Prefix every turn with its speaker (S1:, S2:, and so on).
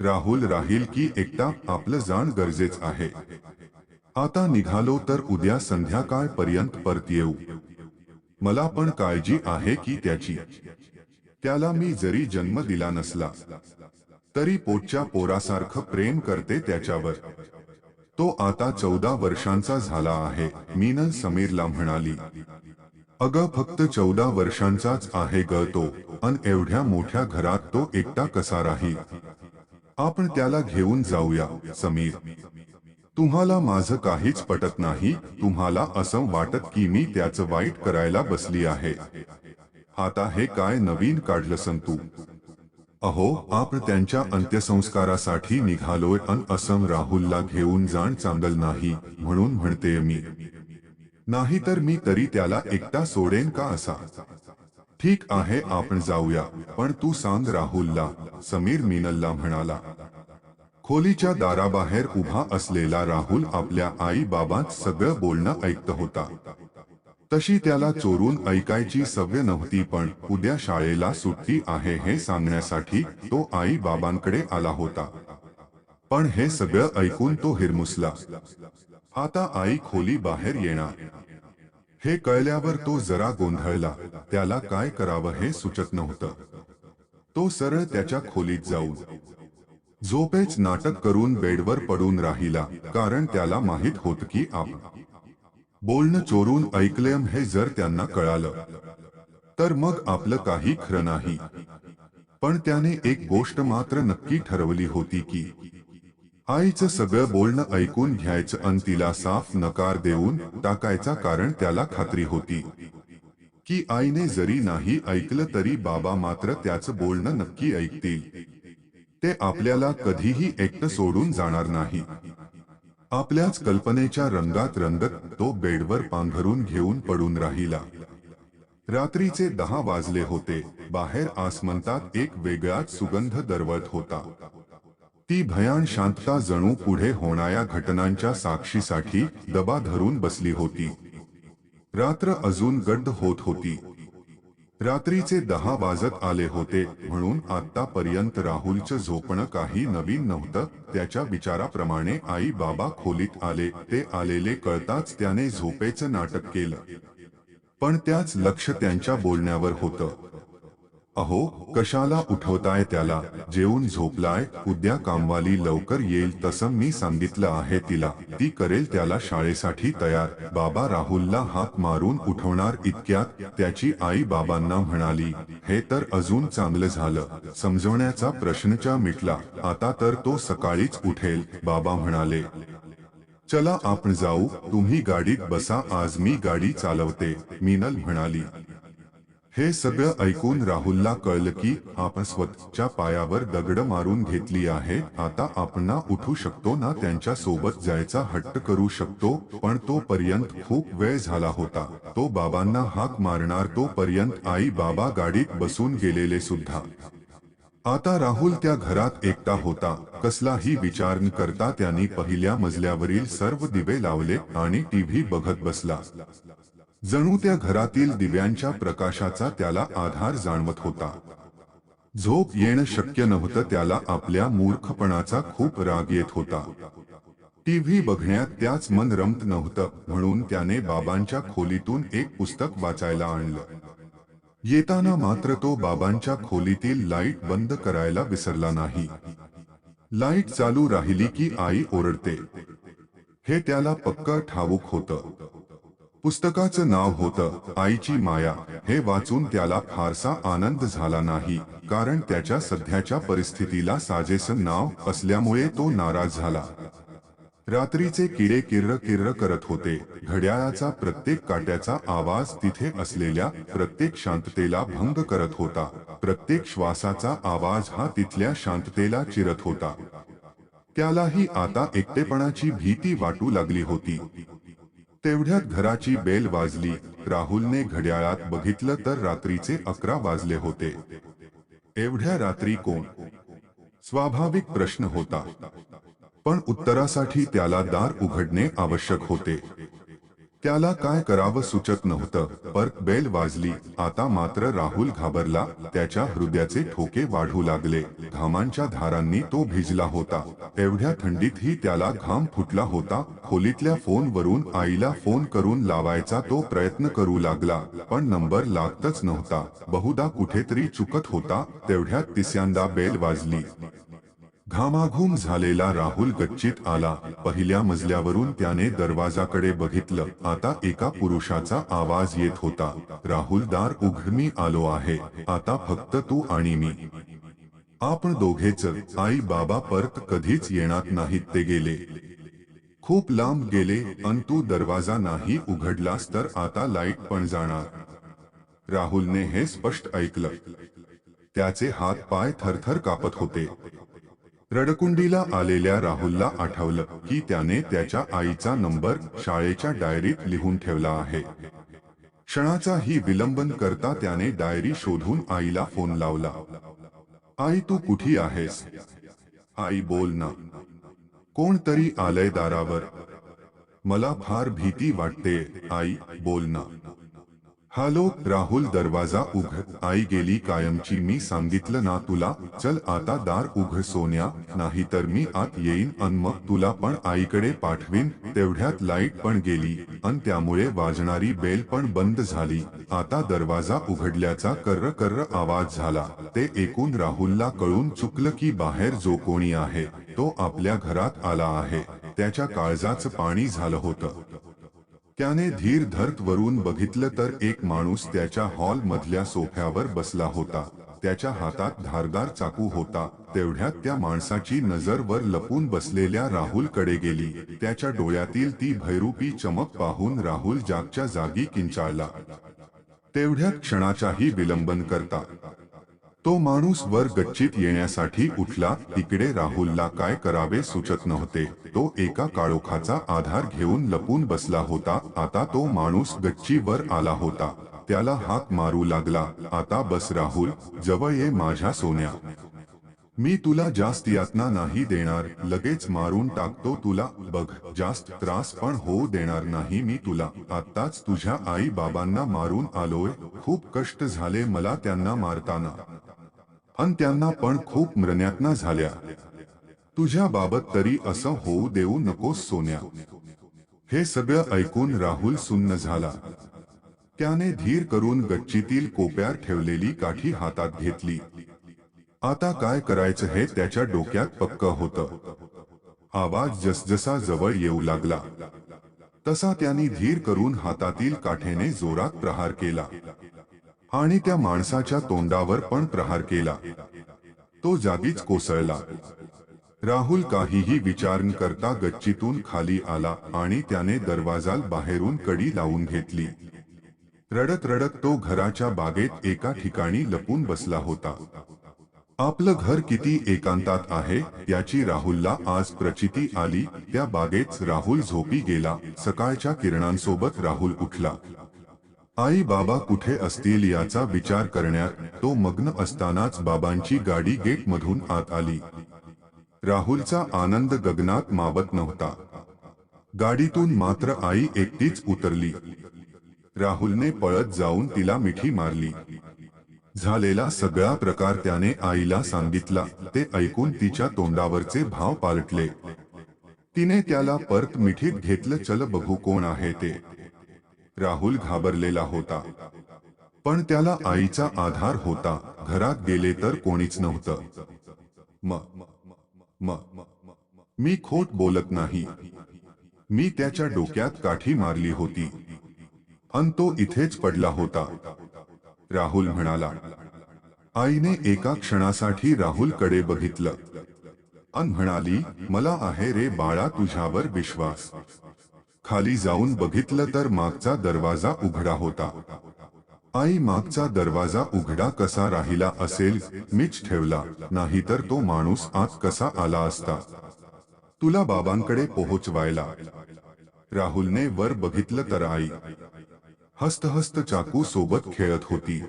S1: राहुल राहील की एकटा आपलं जाण गरजेच आहे. आता निघालो तर उद्या संध्याकाळपर्यंत परत येऊ. मला पण काळजी आहे की त्याची. त्याला मी जरी जन्म दिला नसला तरी पोटच्या पोरासारखं प्रेम करते त्याच्यावर. तो आता चौदा वर्षांचा झाला आहे मीनल समीरला म्हणाली. अगं फक्त चौदा वर्षांचाच आहे ग तो अन एवढ्या मोठ्या घरात तो एकटा कसा राहील? आपण त्याला घेऊन जाऊया समीर. तुम्हाला माझं काहीच पटत नाही तुम्हाला असं वाटत की मी त्याचं वाईट करायला बसली आहे. आता हे काय नवीन काढलं संतू अहो आपण त्यांच्या अंत्यसंस्कारासाठी निघालोय अन असम राहुलला घेऊन जाण चांगल नाही म्हणून म्हणते मी. नाहीतर मी तरी त्याला एकटा सोडेन का असा? ठीक आहे आपण जाऊया. पण तू सांग राहुलला समीर मिनलला म्हणाला. खोलीच्या दाराबाहेर उभा असलेला राहुल आपल्या आई बाबात सगळं बोलणं ऐकत होता. तशी त्याला चोरून ऐकायची सवय नव्हती पण उद्या शाळेला सुट्टी आहे हे सांगण्यासाठी तो आई बाबांकडे आला होता. पण हे सगळं ऐकून तो हिरमुसला. आता आई खोली बाहेर येणार. हे कळल्यावर तो जरा गोंधळला त्याला काय करावं हे सुचत नव्हतं. तो सरळ त्याच्या खोलीत जाऊन झोपेच नाटक करून बेडवर पडून राहिला कारण त्याला माहीत होत की आपण बोलणं चोरून ऐकलंय हे जर त्यांना कळालं तर मग आपलं काही खरं नाही. पण त्याने एक गोष्ट मात्र नक्की ठरवली होती की आईचं सगळं बोलणं ऐकून घ्यायचं अन तिला साफ नकार देऊन टाकायचा कारण त्याला खात्री होती. की आईने जरी नाही ऐकलं तरी बाबा मात्र त्याचं बोलणं नक्की ऐकतील. ते आपल्याला कधीही एकटं सोडून जाणार नाही. आपल्याच कल्पनेच्या रंगात रंगत तो बेडवर पांघरून घेऊन पडून राहिला. रात्रीचे दहा वाजले होते. बाहेर आसमंतात एक वेगळाच सुगंध दरवळत होता. ती भयान शांतता जणू पुढे होणाऱ्या घटनांच्या साक्षीसाठी दबा धरून बसली होती. रात्र अजून गड्ड होत होती. रात्रीचे दहा वाजत आले होते म्हणून आतापर्यंत राहुलचं झोपणं काही नवीन नव्हतं त्याच्या विचाराप्रमाणे आई बाबा खोलीत आले ते आलेले कळताच त्याने झोपेचं नाटक केलं. पण त्याच लक्ष त्यांच्या बोलण्यावर होतं. अहो कशाला उठवताय त्याला? जेवून झोपलाय उद्या कामवाली लवकर येईल तसं मी सांगितलं आहे तिला. ती करेल त्याला शाळेसाठी तयार. बाबा राहुलला हात मारून उठवणार इतक्यात त्याची आई बाबांना म्हणाली हे तर अजून चांगलं झालं. समजवण्याचा प्रश्नचा मिटला. आता तर तो सकाळीच उठेल. बाबा म्हणाले चला आपण जाऊ. तुम्ही गाडीत बसा. आज मी गाडी चालवते. मीनल म्हणाली हे सगळं ऐकून राहुलला कळलं की आपण स्वतःच्या पायावर दगड मारून घेतली आहे. आता आपण उठू शकतो ना? त्यांच्यासोबत जायचा हट्ट करू शकतो पण तो पर्यंत खूप वेळ झाला होता. तो बाबांना हाक मारणार तोपर्यंत आई बाबा गाडीत बसून गेलेले सुद्धा. आता राहुल त्या घरात एकटा होता. कसलाही विचार न करता त्यांनी पहिल्या मजल्यावरील सर्व दिवे लावले आणि टीव्ही बघत बसला. जणू त्या घरातील दिव्यांच्या प्रकाशाचा त्याला आधार जाणवत होता. झोप येणं शक्य नव्हतं त्याला आपल्या मूर्खपणाचा खूप राग येत होता. टीव्ही बघण्यात त्याच मन रमत नव्हतं म्हणून त्याने बाबांच्या खोलीतून एक पुस्तक वाचायला आणलं. येताना मात्र तो बाबांच्या खोलीतील लाइट बंद करायला विसरला नाही. लाइट चालू राहिली की आई ओरडते. हे त्याला पक्क ठाऊक होतं. पुस्तकाचं नाव होतं आईची माया. हे वाचून त्याला फारसा आनंद झाला नाही कारण त्याच्या सध्याच्या परिस्थितीला साजेसं नाव असल्यामुळे तो नाराज झाला. रात्रीचे किडे किर्र किर्र करत होते. घड्याळाचा प्रत्येक काट्याचा आवाज तिथे असलेल्या प्रत्येक शांततेला भंग करत होता. प्रत्येक श्वासाचा आवाज हा तिथल्या शांततेला चिरत होता. त्यालाही आता एकटेपणाची भीती वाटू लागली होती. तेवढ्यात घराची बेल वाजली. राहुलने घड्याळात बघितलं तर रात्रीचे अकरा वाजले होते. एवढ्या रात्री कोण? स्वाभाविक प्रश्न होता. पण उत्तरासाठी त्याला दार उघडणे आवश्यक होते. त्याला काय करावं सुचत नव्हतं. पर बेल वाजली. आता मात्र राहुल घाबरला. त्याच्या हृदयाचे ठोके वाढू लागले. घामांच्या धारांनी तो भिजला होता. एवढ्या थंडीतही त्याला घाम फुटला होता. खोलीतल्या फोनवरून आईला फोन करून लावायचा तो प्रयत्न करू लागला. पण नंबर लागतच नव्हता. बहुदा कुठेतरी चुकत होता. तेवढ्यात तिसऱ्यांदा बेल वाजली. घामाघूम झालेला राहुल गच्चीत आला. पहिल्या मजल्यावरून त्याने दरवाजाकडे बघितलं. आता एका पुरुषाचा आवाज येत होता. राहुल दार उघड मी आलो आहे. आता फक्त तू आणि मी. आपण दोघेच. आई बाबा परत कधीच येणार नाहीत. ते गेले. खूप लांब गेले अन तू दरवाजा नाही उघडलास तर आता लाइट पण जाणार. राहुलने हे स्पष्ट ऐकलं. त्याचे हात पाय थरथर कापत होते. रडकुंडीला आलेल्या राहुलला आठवलं की त्याने त्याच्या आईचा नंबर शाळेच्या डायरीत लिहून ठेवला आहे. क्षणाचा ही विलंबन करता त्याने डायरी शोधून आईला फोन लावला. आई तू कुठी आहेस? आई बोल ना. कोणतरी आलंय दारावर मला फार भीती वाटते आई बोल ना. हॅलो राहुल दरवाजा उघड आई गेली कायमची. मी सांगितलं ना तुला. चल आता दार उघ सोन्या. नाही तर मी आत येईन अन मग तुला पण आईकडे पाठवीन. तेवढ्यात लाइट पण गेली. अन त्यामुळे वाजणारी बेल पण बंद झाली. आता दरवाजा उघडल्याचा कर्र कर्र आवाज झाला. ते ऐकून राहुलला कळून चुकलं की बाहेर जो कोणी आहे तो आपल्या घरात आला आहे. त्याच्या काळजाचं पाणी झालं होतं. त्याने धीर धरत वरून बघितलं तर एक माणूस त्याच्या हॉल मधल्या सोफ्यावर बसला होता. त्याच्या हातात धारदार चाकू होता. तेवढ्यात त्या माणसाची नजर वर लपून बसलेल्या राहुलकडे गेली. त्याच्या डोळ्यातील ती भैरूपी चमक पाहून राहुल जागच्या जागी किंचाळला. तेवढ्यात क्षणाचाही विलंबन करता. तो माणूस वर गच्चीत येण्यासाठी उठला तिकडे राहुलला काय करावे सुचत नव्हते. तो एका काळोखाचा आधार घेऊन लपून बसला होता. आता तो माणूस गच्चीवर आला होता. त्याला हाक मारू लागला. आता बस राहुल जवळ ये माझ्या सोन्या. मी तुला जास्त यातना नाही देणार. लगेच मारून टाकतो तुला. बघ जास्त त्रास पण होऊ देणार नाही मी तुला. आत्ताच तुझ्या आई बाबांना मारून आलोय. खूप कष्ट झाले मला त्यांना मारताना. अन त्यांना पण खूप मरण्यातना झाल्या. तुझ्या बाबत तरी असं होऊ देऊ नकोस सोन्या. हे सगळं ऐकून राहुल सुन्न झाला. त्याने धीर करून गच्चीतील कोप्यार ठेवलेली काठी हातात घेतली. आता काय करायचं हे त्याच्या डोक्यात पक्क होतं. आवाज जसजसा जवळ येऊ लागला. तसा त्यांनी धीर करून हातातील काठेने जोरात प्रहार केला. आणि त्या माणसाच्या तोंडावर पण प्रहार केला. तो जागीच कोसळला. राहुल काहीही विचार न करता गच्चीतून खाली आला आणि त्याने दरवाजा बाहेरून कडी लावून घेतली. रडत रडत तो घराच्या बागेत एका ठिकाणी लपून बसला होता. आपलं घर किती एकांतात आहे याची राहुलला आज प्रचिती आली त्या बागेत राहुल झोपी गेला सकाळच्या किरणांसोबत राहुल उठला. आई बाबा कुठे असतील याचा विचार करण्यात तो मग्न असतानाच बाबांची गाडी गेट मधून आत आली. राहुलचा आनंद गगनात मावत नव्हता. गाडीतून मात्र आई एकटीच उतरली. राहुलने पळत जाऊन तिला मिठी मारली. झालेला सगळा प्रकार त्याने आईला सांगितला. ते ऐकून तिच्या तोंडावरचे भाव पालटले. तिने त्याला परत मिठीत घेतलं चल बघू कोण आहे ते. राहुल घाबरलेला होता. पण त्याला आईचा आधार होता. घरात गेले तर कोणीच नव्हतं. म म मी खोट बोलत नाही. मी त्याच्या डोक्यात काठी मारली होती. अन तो इथेच पडला होता. राहुल म्हणाला आईने एका क्षणासाठी राहुलकडे बघितलं. अन म्हणाली मला आहे रे बाळा तुझ्यावर विश्वास. खाली जाऊन बघितलं तर मागचा दरवाजा उघडा होता. आई मागचा दरवाजा उघडा कसा राहिला असेल? मीच ठेवला. नाहीतर तो माणूस आत कसा आला असता? तुला बाबांकडे पोहोचवायला. राहुलने वर बघितलं तर आई. हस्त हस्त चाकू सोबत खेळत होती.